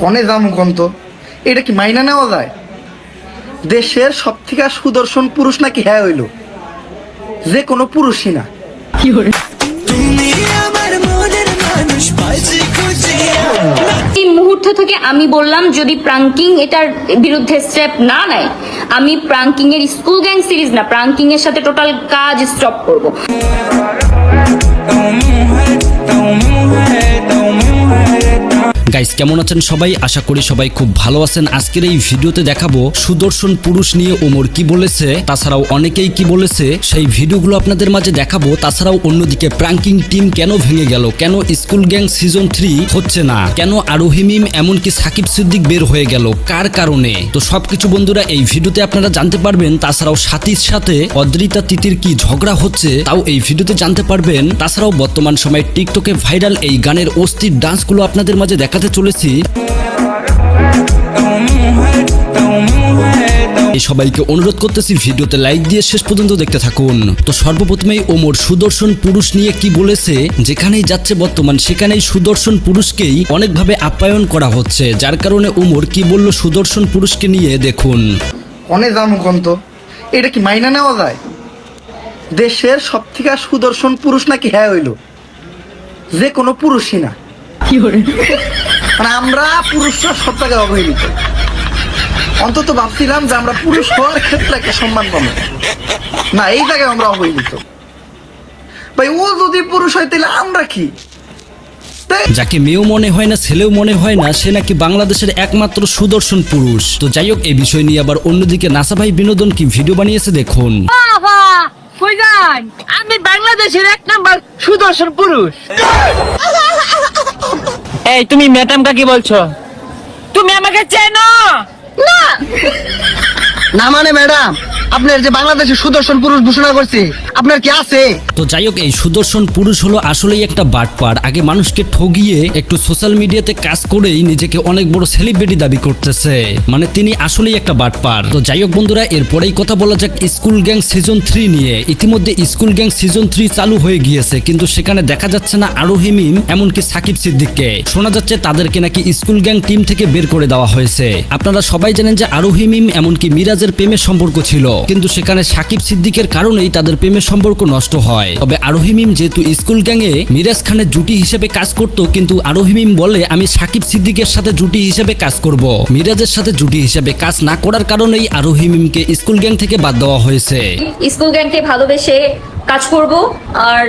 কনে যাম কন্ত এটা কি মাইনা নেওয়া যায়? দেশের সব থেকে সুদর্শন পুরুষ নাকি হ্যাঁ হইল? যে কোনো পুরুষই না। কি খুঁজিয়া এই মুহূর্ত থেকে আমি বললাম, যদি প্রাঙ্কিং এটার বিরুদ্ধে স্টেপ না নেয়, আমি প্রাঙ্কিং এর স্কুল গ্যাং সিরিজ না প্রাঙ্কিং এর সাথে টোটাল কাজ স্টপ করব। গাইস কেমন আছেন সবাই? আশা করি সবাই খুব ভালো আছেন। আজকের এই ভিডিওতে দেখাবো সুদর্শন পুরুষ নিয়ে ওমর কি বলেছে, তাছাড়াও অনেকেই কি বলেছে, সেই ভিডিওগুলো আপনাদের মাঝে দেখাবো। তাছাড়াও অন্যদিকে প্রাঙ্কিং টিম কেন ভেঙে গেল? কেন স্কুল গ্যাং সিজন থ্রি হচ্ছে না? কেন আরোহী মিম এমনকি সাকিব সিদ্দিক বের হয়ে গেল? কার কারণে? তো সবকিছু বন্ধুরা এই ভিডিওতে আপনারা জানতে পারবেন। তাছাড়াও সাথীর সাথে অদ্রিতা তিতির কি ঝগড়া হচ্ছে, তাও এই ভিডিওতে জানতে পারবেন। তাছাড়াও বর্তমান সময়ে টিকটকে ভাইরাল এই গানের অস্থির ডান্সগুলো আপনাদের মাঝে দেখাতে চলেছি। সবাইকে অনুরোধ করতেছি ভিডিওতে লাইক দিয়ে শেষ পর্যন্ত দেখতে থাকুন। তো সর্বপ্রথমেই ওমর, সুদর্শন পুরুষ নিয়ে কি বলেছে? যেখানেই যাচ্ছে বর্তমান, সেখানেই সুদর্শন পুরুষকেই অনেকভাবে আপ্যায়ন করা হচ্ছে। যার কারণে ওমর কি বলল সুদর্শন পুরুষকে নিয়ে দেখুন। অনেক যাম কন্ত এটা কি মাইনা নেওয়া যায়? দেশের সব থেকে সুদর্শন পুরুষ নাকি হ্যাঁ হইল? যে কোনো পুরুষই না। মানে আমরা পুরুষরা সব জায়গায় অবহেলিত অন্তত ভাবছিলাম যে আমরা পুরুষ হওয়ার ক্ষেত্রে একটা সম্মান পাবো। না এই জায়গায় আমরা অবহেলিত ভাই ও যদি পুরুষ হয় তাহলে আমরা কি? যাকে মেয়েও মনে হয় না ছেলেও মনে হয় না সে নাকি বাংলাদেশের একমাত্র সুদর্শন পুরুষ। তো যাই হোক এই বিষয় নিয়ে আবার অন্যদিকে নাসা ভাই বিনোদন কি ভিডিও বানিয়েছে দেখুন। আমি বাংলাদেশের এক নাম্বার সুদর্শন পুরুষ। এই তুমি ম্যাডাম কি বলছো? তুমি আমাকে চেনো! না! না মানে ম্যাডাম আপনার যে বাংলাদেশের সুদর্শন পুরুষ ঘোষণা করছে, আপনার কি আছে? তো যাই হোক, এই সুদর্শন পুরুষ হলো আসলেই একটা বাটপার। আগে মানুষকে ঠগিয়ে একটু সোশ্যাল মিডিয়াতে কাজ করেই নিজেকে অনেক বড় সেলিব্রিটি দাবি করতেছে। মানে তিনি আসলেই একটা বাটপার। তো যাই হোক বন্ধুরা, এরপরেই কথা বলা যাক স্কুল গ্যাং সিজন থ্রি নিয়ে। ইতিমধ্যে স্কুল গ্যাং সিজন থ্রি চালু হয়ে গিয়েছে, কিন্তু সেখানে দেখা যাচ্ছে না আরোহী মিম, এমনকি সাকিব সিদ্দিককে। শোনা যাচ্ছে তাদেরকে নাকি স্কুল গ্যাং টিম থেকে বের করে দেওয়া হয়েছে। আপনারা সবাই জানেন যে আরোহী মিম, এমনকি মিরাজের প্রেমের সম্পর্ক ছিল। কিন্তু সেখানে সাকিব সিদ্দিকের কারণেই তাদের প্রেমের সম্পর্ক নষ্ট হয়। তবে আরোহিমিম যেহেতু স্কুল গ্যাংয়ে, মিরাজ খানের জুটি হিসেবে কাজ করত, কিন্তু আরোহিমিম বলে, আমি সাকিব সিদ্দিকের সাথে জুটি হিসেবে কাজ করব। মিরাজের সাথে জুটি হিসেবে কাজ না করার কারণেই আরোহিমিমকে স্কুল গ্যাং থেকে বাদ দেওয়া হয়েছে। স্কুল গ্যাংকে ভালোবেসে কাজ করব। আর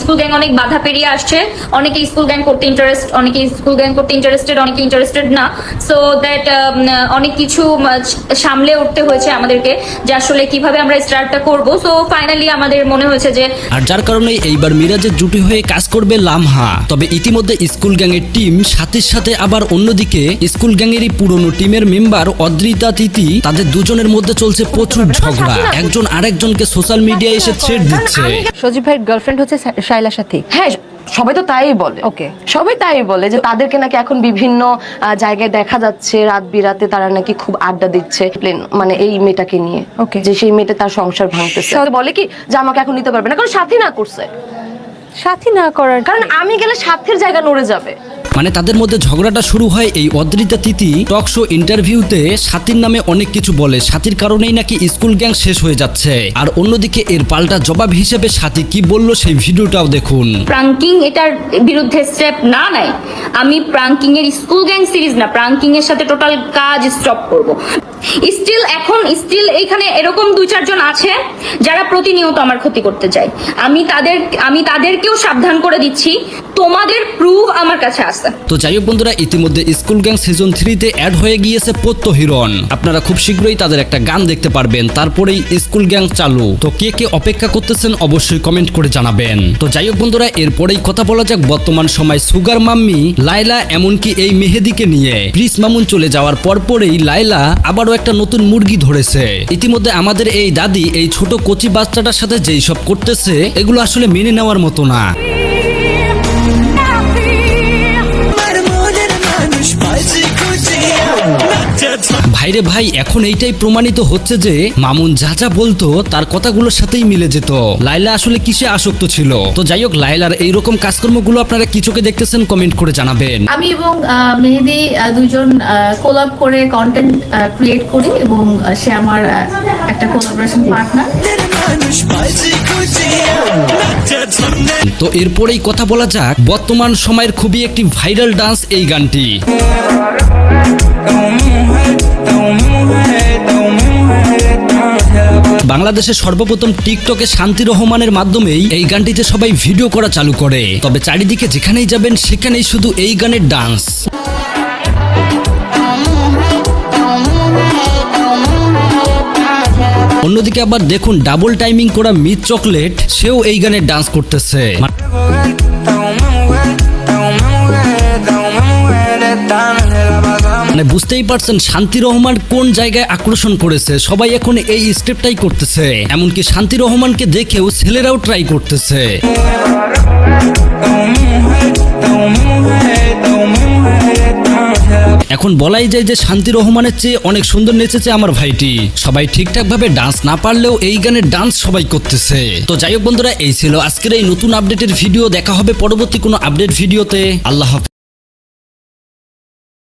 স্কুল গ্যাং অনেক বাধা পেরিয়ে আসছে। অনেকে স্কুল গ্যাং করতে ইন্টারেস্ট অনেকে স্কুল গ্যাং করতে ইন্টারেস্টেড অনেকে ইন্টারেস্টেড না। সো দ্যাট অনেক কিছু সামলে উঠতে হয়েছে আমাদেরকে যে আসলে কীভাবে আমরা স্টার্টটা করব। সো ফাইনালি আমাদের মনে হয়েছে যে আর যার কারণে এইবার মিরাজের জুটি হয়ে কাজ করবে লামহা। তবে ইতিমধ্যে স্কুল গ্যাংয়ের টিম সাথে সাথে আবার অন্যদিকে স্কুল গ্যাংয়েরই পুরনো টিমের মেম্বার অদ্রিতা তিতি, তাদের দুজনের মধ্যে চলছে প্রচুর ঝগড়া। একজন আরেকজনকে সোশ্যাল মিডিয়ায় এসে ছেড় দিচ্ছে। সজীব ভাইয়ের গার্লফ্রেন্ড হচ্ছে শা- শায়লা সাথী। হ্যাঁ সবাই তো তাই বলে। ওকে। সবাই তাই বলে যে তাদেরকে নাকি এখন বিভিন্ন জায়গায় দেখা যাচ্ছে রাত বিরাতে তারা নাকি খুব আড্ডা দিচ্ছে প্লেন মানে এই মেয়েটাকে নিয়ে। ওকে। যে সেই মেয়েটা তার সংসার ভাঙতেছে। বলে কি যে আমাকে এখন নিতে পারবে না কারণ সাথী না করছে। সাথী না করার কারণ আমি গেলে সাথীর জায়গা নড়ে যাবে। মানে তাদের মধ্যে ঝগড়াটা শুরু হয় এই অদ্রিতা তিথি টক শো ইন্টারভিউতে সাথীর নামে অনেক কিছু বলে। সাথীর কারণেই নাকি স্কুল গ্যাং শেষ হয়ে যাচ্ছে। আর অন্যদিকে এর পাল্টা জবাব হিসেবে সাথী কি বলল সেই ভিডিওটাও দেখুন। প্রাঙ্কিং এটার বিরুদ্ধে স্টেপ না নেয়। আমি প্রাঙ্কিং এর স্কুল গ্যাং সিরিজ না প্রাঙ্কিং এর সাথে টোটাল কাজ স্টপ করব। স্টিল এখন স্টিল এখানে এরকম দুই চারজন আছে যারা প্রতিনিয়ত আমার ক্ষতি করতে চায়। আমি তাদের, আমি তাদেরকেও সাবধান করে দিচ্ছি। তোমাদের প্রুফ আমার কাছে আছে। তো যাই হোক বন্ধুরা, ইতিমধ্যে স্কুল গ্যাং সিজন থ্রিতে অ্যাড হয়ে গিয়েছে পত্য হিরণ আপনারা খুব শীঘ্রই তাদের একটা গান দেখতে পারবেন, তারপরেই স্কুল গ্যাং চালু। তো কে কে অপেক্ষা করতেছেন অবশ্যই কমেন্ট করে জানাবেন। তো যাই হোক বন্ধুরা, এরপরেই কথা বলা যাক বর্তমান সময় সুগার মাম্মি লাইলা এমনকি এই মেহেদিকে নিয়ে। প্রিস মামুন চলে যাওয়ার পরপরেই লাইলা আবারও একটা নতুন মুরগি ধরেছে। ইতিমধ্যে আমাদের এই দাদি, এই ছোট কচি বাচ্চাটার সাথে যেই সব করতেছে, এগুলো আসলে মেনে নেওয়ার মতো না। ভাইরে ভাই এখন এইটাই প্রমাণিত হচ্ছে যে মামুন যা যা বলতো তার কথাগুলোর সাথেই মিলে যেত। লাইলা আসলে কিসে আসক্ত ছিল? তো যাই হোক লাইলার এইরকম কাজকর্মগুলো আপনারা কি চোখে দেখতেছেন কমেন্ট করে জানাবেন। আমি এবং মেহেদি দুজন কোলাব করে কন্টেন্ট ক্রিয়েট করি এবং সে আমার একটা কোলাবোরেশন পার্টনার তো এরপরেই কথা বলা যাক বর্তমান সময়ের খুবই একটি ভাইরাল ডান্স এই গানটি। বাংলাদেশে সর্বপ্রথম টিকটকে শান্তি রহমানের মাধ্যমেই এই গানটিতে সবাই ভিডিও করা চালু করে। তবে চারিদিকে যেখানেই যাবেন, সেখানেই শুধু এই গানের ডান্স। অন্যদিকে আবার দেখুন ডাবল টাইমিং করা মিথ চকলেট, সেও এই গানে ডান্স করতেছে। মানে বুঝতেই পারছেন, শান্তি রহমান কোন জায়গায় আকর্ষণ করেছে? সবাই এখন এই স্টেপটাই করতেছে। এমনকি শান্তি রহমানকে দেখেও ছেলেরাও ট্রাই করতেছে। এখন বলাই যায় যে শান্তি রহমানের চেয়ে অনেক সুন্দর নেচেছে আমার ভাইটি। সবাই ঠিকঠাক ভাবে ডান্স না পারলেও এই গানের ডান্স সবাই করতেছে। তো যাই হোক বন্ধুরা, এই ছিল আজকের এই নতুন আপডেটের ভিডিও দেখা হবে পরবর্তী কোনো আপডেট ভিডিওতে আল্লাহ